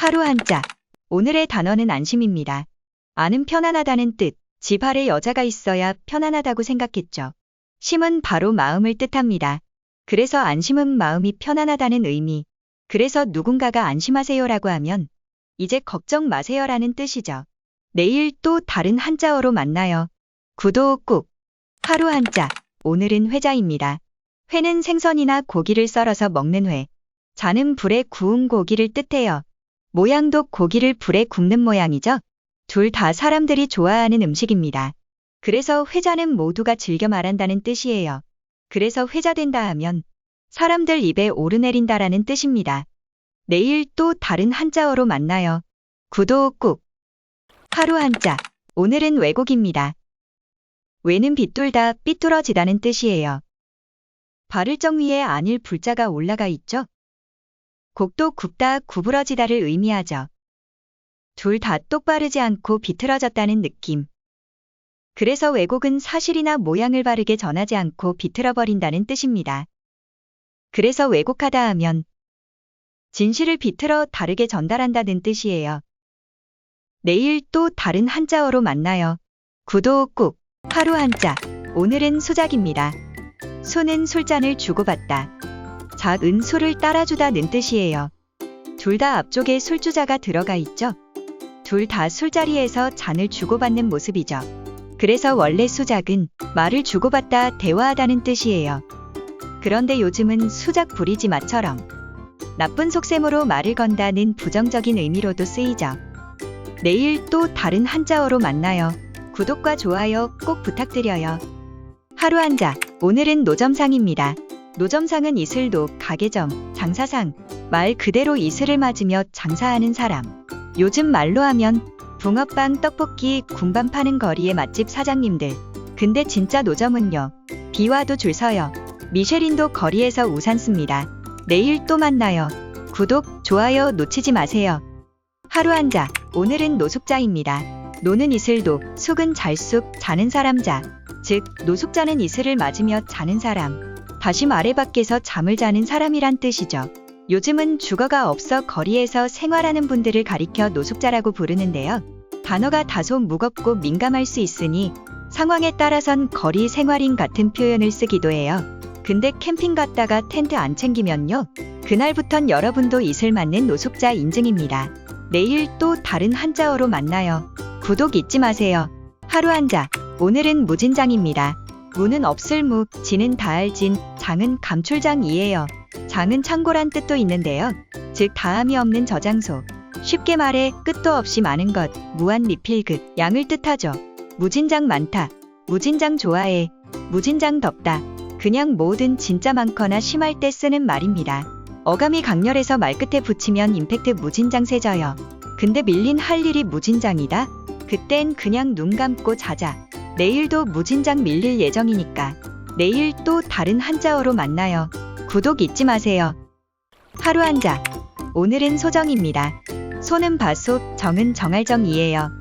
하루 한자. 오늘의 단어는 안심입니다. 아는 편안하다는 뜻. 집 아래 여자가 있어야 편안하다고 생각했죠. 심은 바로 마음을 뜻합니다. 그래서 안심은 마음이 편안하다는 의미. 그래서 누군가가 안심하세요라고 하면 이제 걱정 마세요라는 뜻이죠. 내일 또 다른 한자어로 만나요. 구독 꾹. 하루 한자. 오늘은 회자입니다. 회는 생선이나 고기를 썰어서 먹는 회. 자는 불에 구운 고기를 뜻해요. 모양도 고기를 불에 굽는 모양이죠. 둘 다 사람들이 좋아하는 음식입니다. 그래서 회자는 모두가 즐겨 말한다는 뜻이에요. 그래서 회자된다 하면 사람들 입에 오르내린다라는 뜻입니다. 내일 또 다른 한자어로 만나요. 구독 꾹. 하루 한자. 오늘은 왜곡입니다. 왜는 빗돌다 삐뚤어지다는 뜻이에요. 발을 정 위에 안일 불자가 올라가 있죠. 곡도 굽다 구부러지다를 의미하죠. 둘 다 똑바르지 않고 비틀어졌다는 느낌. 그래서 왜곡은 사실이나 모양을 바르게 전하지 않고 비틀어버린다는 뜻입니다. 그래서 왜곡하다 하면 진실을 비틀어 다르게 전달한다는 뜻이에요. 내일 또 다른 한자어로 만나요. 구독 꾹. 하루 한자. 오늘은 수작입니다. 소는 술잔을 주고받다. 작은 술을 따라주다는 뜻이에요. 둘 다 앞쪽에 술주자가 들어가 있죠. 둘 다 술자리에서 잔을 주고받는 모습이죠. 그래서 원래 수작은 말을 주고받다 대화하다는 뜻이에요. 그런데 요즘은 수작 부리지 마처럼 나쁜 속셈으로 말을 건다는 부정적인 의미로도 쓰이죠. 내일 또 다른 한자어로 만나요. 구독과 좋아요 꼭 부탁드려요. 하루 한자. 오늘은 노점상입니다. 노점상은 이슬도, 가게점, 장사상, 말 그대로 이슬을 맞으며 장사하는 사람. 요즘 말로 하면 붕어빵, 떡볶이, 군밤 파는 거리의 맛집 사장님들. 근데 진짜 노점은요. 비 와도 줄 서요. 미쉐린도 거리에서 우산 씁니다. 내일 또 만나요. 구독, 좋아요 놓치지 마세요. 하루 한 자. 오늘은 노숙자입니다. 노는 이슬도, 숙은 잘숙, 자는 사람자. 즉, 노숙자는 이슬을 맞으며 자는 사람. 다시 말해 밖에서 잠을 자는 사람이란 뜻이죠. 요즘은 주거가 없어 거리에서 생활하는 분들을 가리켜 노숙자라고 부르는데요. 단어가 다소 무겁고 민감할 수 있으니 상황에 따라선 거리 생활인 같은 표현을 쓰기도 해요. 근데 캠핑 갔다가 텐트 안 챙기면요. 그날부턴 여러분도 이슬 맞는 노숙자 인증입니다. 내일 또 다른 한자어로 만나요. 구독 잊지 마세요. 하루 한자. 오늘은 무진장입니다. 무는 없을 무, 진은 다할 진, 장은 감출장이에요. 장은 창고란 뜻도 있는데요. 즉 다함이 없는 저장소. 쉽게 말해 끝도 없이 많은 것, 무한 리필극, 양을 뜻하죠. 무진장 많다. 무진장 좋아해. 무진장 덥다. 그냥 뭐든 진짜 많거나 심할 때 쓰는 말입니다. 어감이 강렬해서 말끝에 붙이면 임팩트 무진장 세져요. 근데 밀린 할 일이 무진장이다? 그땐 그냥 눈 감고 자자. 내일도 무진장 밀릴 예정이니까. 내일 또 다른 한자어로 만나요. 구독 잊지 마세요. 하루 한자. 오늘은 소정입니다. 소는 바소, 정은 정할 정이에요.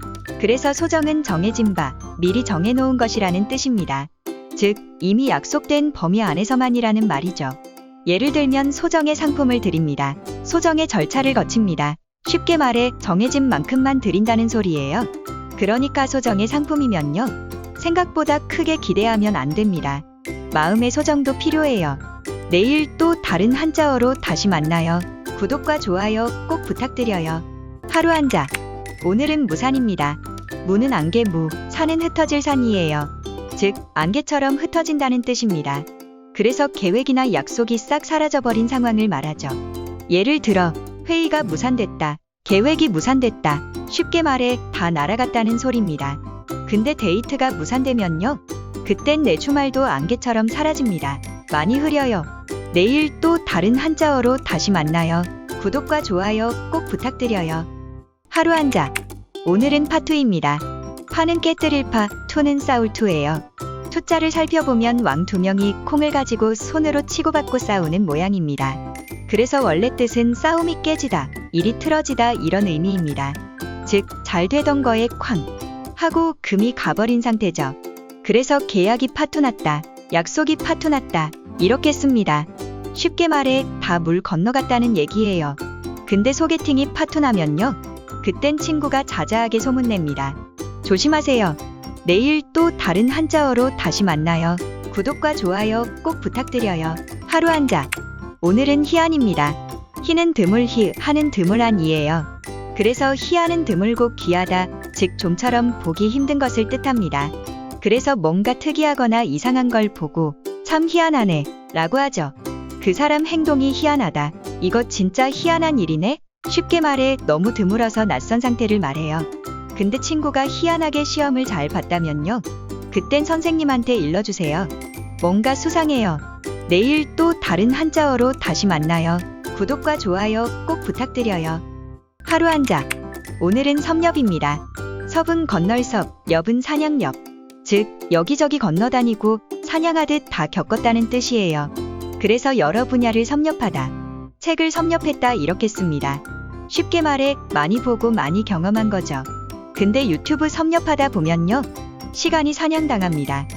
그래서 소정은 정해진 바, 미리 정해놓은 것이라는 뜻입니다. 즉, 이미 약속된 범위 안에서만이라는 말이죠. 예를 들면 소정의 상품을 드립니다. 소정의 절차를 거칩니다. 쉽게 말해 정해진 만큼만 드린다는 소리예요. 그러니까 소정의 상품이면요. 생각보다 크게 기대하면 안 됩니다. 마음의 소정도 필요해요. 내일 또 다른 한자어로 다시 만나요. 구독과 좋아요 꼭 부탁드려요. 하루 한자. 오늘은 무산입니다. 무는 안개 무, 산은 흩어질 산이에요. 즉, 안개처럼 흩어진다는 뜻입니다. 그래서 계획이나 약속이 싹 사라져버린 상황을 말하죠. 예를 들어, 회의가 무산됐다. 계획이 무산됐다. 쉽게 말해 다 날아갔다는 소리입니다. 근데 데이트가 무산되면요. 그땐 내 주말도 안개처럼 사라집니다. 많이 흐려요. 내일 또 다른 한자어로 다시 만나요. 구독과 좋아요 꼭 부탁드려요. 하루 한 자. 오늘은 파투입니다. 파는 깨뜨릴 파, 투는 싸울 투예요. 투자를 살펴보면 왕 두 명이 콩을 가지고 손으로 치고받고 싸우는 모양입니다. 그래서 원래 뜻은 싸움이 깨지다, 일이 틀어지다 이런 의미입니다. 즉, 잘 되던 거에 쾅 하고 금이 가버린 상태죠. 그래서 계약이 파투났다, 약속이 파투났다 이렇게 씁니다. 쉽게 말해 다 물 건너갔다는 얘기예요. 근데 소개팅이 파토나면요. 그땐 친구가 자자하게 소문냅니다. 조심하세요. 내일 또 다른 한자어로 다시 만나요. 구독과 좋아요 꼭 부탁드려요. 하루 한자. 오늘은 희한입니다. 희는 드물 희, 하는 드물한 이에요. 그래서 희하는 드물고 귀하다, 즉 좀처럼 보기 힘든 것을 뜻합니다. 그래서 뭔가 특이하거나 이상한 걸 보고 참 희한하네 라고 하죠. 그 사람 행동이 희한하다. 이거 진짜 희한한 일이네? 쉽게 말해 너무 드물어서 낯선 상태를 말해요. 근데 친구가 희한하게 시험을 잘 봤다면요. 그땐 선생님한테 일러주세요. 뭔가 수상해요. 내일 또 다른 한자어로 다시 만나요. 구독과 좋아요 꼭 부탁드려요. 하루 한자. 오늘은 섭렵입니다. 섭은 건널 섭, 엽은 사냥엽. 즉, 여기저기 건너다니고 사냥하듯 다 겪었다는 뜻이에요. 그래서 여러 분야를 섭렵하다. 책을 섭렵했다 이렇게 씁니다. 쉽게 말해 많이 보고 많이 경험한 거죠. 근데 유튜브 섭렵하다 보면요. 시간이 사냥당합니다.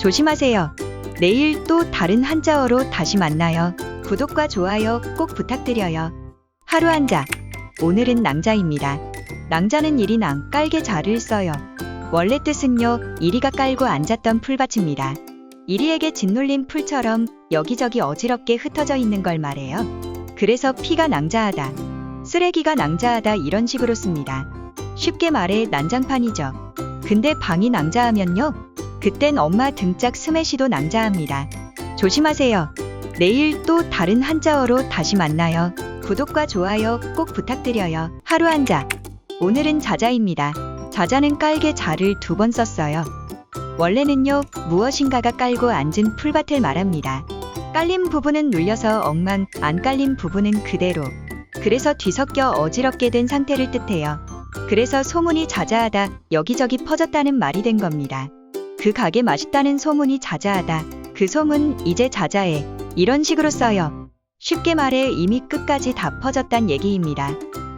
조심하세요. 내일 또 다른 한자어로 다시 만나요. 구독과 좋아요 꼭 부탁드려요. 하루 한자. 오늘은 낭자입니다. 낭자는 이리 낭 깔게 자를 써요. 원래 뜻은요, 이리가 깔고 앉았던 풀밭입니다. 이리에게 짓눌린 풀처럼 여기저기 어지럽게 흩어져 있는 걸 말해요. 그래서 피가 낭자하다, 쓰레기가 낭자하다 이런 식으로 씁니다. 쉽게 말해 난장판이죠. 근데 방이 낭자하면요, 그땐 엄마 등짝 스매시도 낭자합니다. 조심하세요. 내일 또 다른 한자어로 다시 만나요. 구독과 좋아요 꼭 부탁드려요. 하루 한자. 오늘은 자자입니다. 자자는 깔개 자를 두 번 썼어요. 원래는요, 무엇인가가 깔고 앉은 풀밭을 말합니다. 깔린 부분은 눌려서 엉망, 안 깔린 부분은 그대로. 그래서 뒤섞여 어지럽게 된 상태를 뜻해요. 그래서 소문이 자자하다, 여기저기 퍼졌다는 말이 된 겁니다. 그 가게 맛있다는 소문이 자자하다. 그 소문 이제 자자해. 이런 식으로 써요. 쉽게 말해 이미 끝까지 다 퍼졌단 얘기입니다.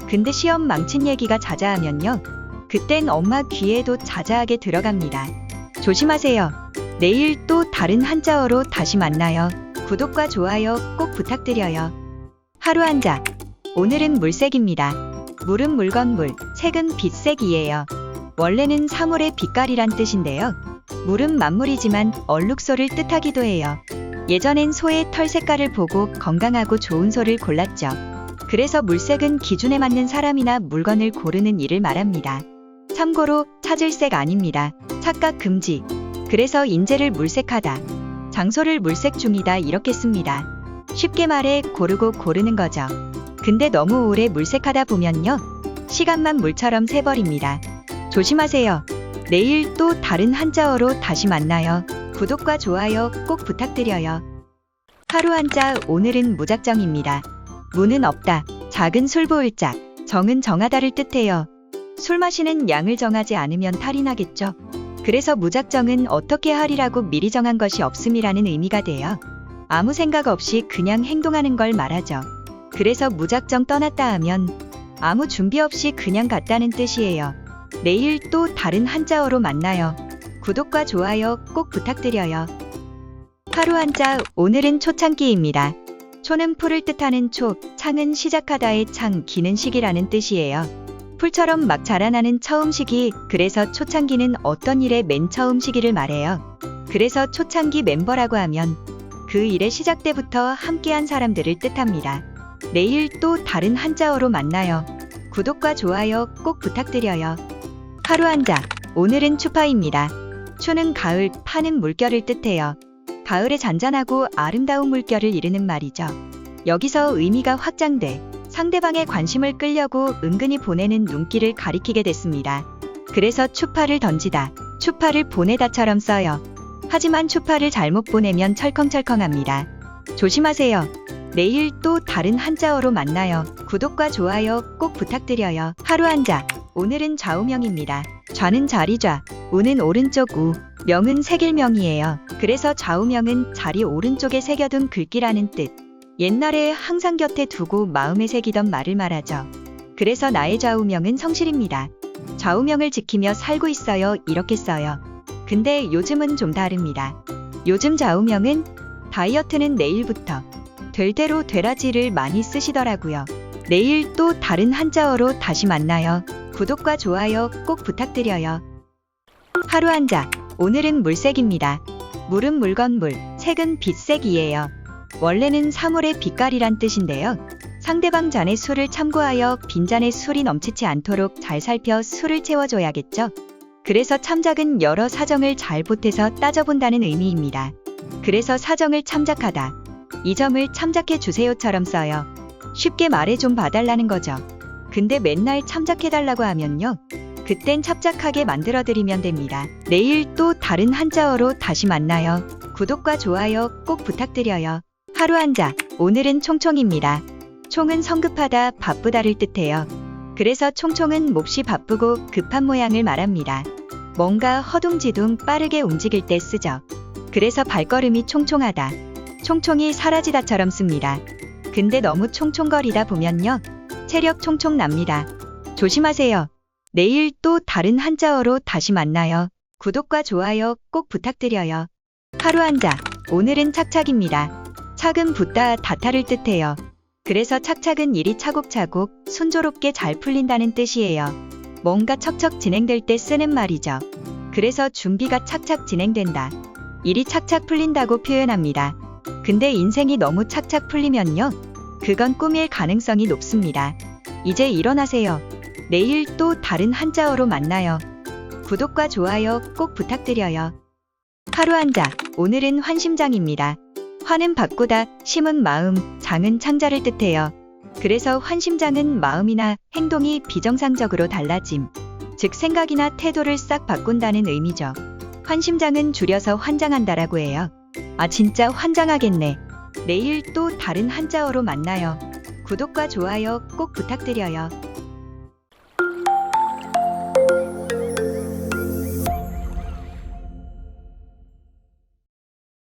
근데 시험 망친 얘기가 자자하면요. 그땐 엄마 귀에도 자자하게 들어갑니다. 조심하세요. 내일 또 다른 한자어로 다시 만나요. 구독과 좋아요 꼭 부탁드려요. 하루 한자. 오늘은 물색입니다. 물은 물건 물, 색은 빛색이에요. 원래는 사물의 빛깔이란 뜻인데요. 물은 만물이지만 얼룩소를 뜻하기도 해요. 예전엔 소의 털 색깔을 보고 건강하고 좋은 소를 골랐죠. 그래서 물색은 기준에 맞는 사람이나 물건을 고르는 일을 말합니다. 참고로 찾을 색 아닙니다. 착각 금지. 그래서 인재를 물색하다. 장소를 물색 중이다 이렇게 씁니다. 쉽게 말해 고르고 고르는 거죠. 근데 너무 오래 물색하다 보면요. 시간만 물처럼 새버립니다. 조심하세요. 내일 또 다른 한자어로 다시 만나요. 구독과 좋아요 꼭 부탁드려요. 하루 한자 오늘은 무작정입니다. 무는 없다. 작은 술보을짝. 정은 정하다를 뜻해요. 술 마시는 양을 정하지 않으면 탈이 나겠죠. 그래서 무작정은 어떻게 하리라고 미리 정한 것이 없음이라는 의미가 돼요. 아무 생각 없이 그냥 행동하는 걸 말하죠. 그래서 무작정 떠났다 하면 아무 준비 없이 그냥 갔다는 뜻이에요. 내일 또 다른 한자어로 만나요. 구독과 좋아요 꼭 부탁드려요. 하루 한자 오늘은 초창기입니다. 초는 풀을 뜻하는 초, 창은 시작하다의 창, 기는 시기라는 뜻이에요. 풀처럼 막 자라나는 처음 시기, 그래서 초창기는 어떤 일의 맨 처음 시기를 말해요. 그래서 초창기 멤버라고 하면 그 일의 시작 때부터 함께한 사람들을 뜻합니다. 내일 또 다른 한자어로 만나요. 구독과 좋아요 꼭 부탁드려요. 하루 한자, 오늘은 추파입니다. 추는 가을, 파는 물결을 뜻해요. 가을의 잔잔하고 아름다운 물결을 이르는 말이죠. 여기서 의미가 확장돼 상대방의 관심을 끌려고 은근히 보내는 눈길을 가리키게 됐습니다. 그래서 추파를 던지다, 추파를 보내다처럼 써요. 하지만 추파를 잘못 보내면 철컹철컹합니다. 조심하세요. 내일 또 다른 한자어로 만나요. 구독과 좋아요 꼭 부탁드려요. 하루 한자. 오늘은 좌우명입니다. 좌는 자리좌, 우는 오른쪽 우, 명은 새길명이에요. 그래서 좌우명은 자리 오른쪽에 새겨둔 글귀라는 뜻. 옛날에 항상 곁에 두고 마음에 새기던 말을 말하죠. 그래서 나의 좌우명은 성실입니다. 좌우명을 지키며 살고 있어요. 이렇게 써요. 근데 요즘은 좀 다릅니다. 요즘 좌우명은 다이어트는 내일부터 될 대로 되라지를 많이 쓰시더라고요. 내일 또 다른 한자어로 다시 만나요. 구독과 좋아요 꼭 부탁드려요. 하루 한자. 오늘은 물색입니다. 물은 물건 물, 색은 빛색이에요. 원래는 사물의 빛깔이란 뜻인데요. 상대방 잔의 술을 참고하여 빈잔에 술이 넘치지 않도록 잘 살펴 술을 채워줘야겠죠. 그래서 참작은 여러 사정을 잘 보태서 따져본다는 의미입니다. 그래서 사정을 참작하다. 이 점을 참작해 주세요처럼 써요. 쉽게 말해 좀 봐달라는 거죠. 근데 맨날 참작해달라고 하면요. 그땐 찹작하게 만들어드리면 됩니다. 내일 또 다른 한자어로 다시 만나요. 구독과 좋아요 꼭 부탁드려요. 하루 한자. 오늘은 총총입니다. 총은 성급하다, 바쁘다를 뜻해요. 그래서 총총은 몹시 바쁘고 급한 모양을 말합니다. 뭔가 허둥지둥 빠르게 움직일 때 쓰죠. 그래서 발걸음이 총총하다. 총총이 사라지다처럼 씁니다. 근데 너무 총총거리다 보면요. 체력 총총 납니다. 조심하세요. 내일 또 다른 한자어로 다시 만나요. 구독과 좋아요 꼭 부탁드려요. 하루 한자. 오늘은 착착입니다. 착은 붙다 다타를 뜻해요. 그래서 착착은 일이 차곡차곡 순조롭게 잘 풀린다는 뜻이에요. 뭔가 척척 진행될 때 쓰는 말이죠. 그래서 준비가 착착 진행된다. 일이 착착 풀린다고 표현합니다. 근데 인생이 너무 착착 풀리면요. 그건 꿈일 가능성이 높습니다. 이제 일어나세요. 내일 또 다른 한자어로 만나요. 구독과 좋아요 꼭 부탁드려요. 하루 한자. 오늘은 환심장입니다. 환은 바꾸다, 심은 마음, 장은 창자를 뜻해요. 그래서 환심장은 마음이나 행동이 비정상적으로 달라짐. 즉 생각이나 태도를 싹 바꾼다는 의미죠. 환심장은 줄여서 환장한다라고 해요. 아 진짜 환장하겠네. 내일 또 다른 한자어로 만나요. 구독과 좋아요 꼭 부탁드려요.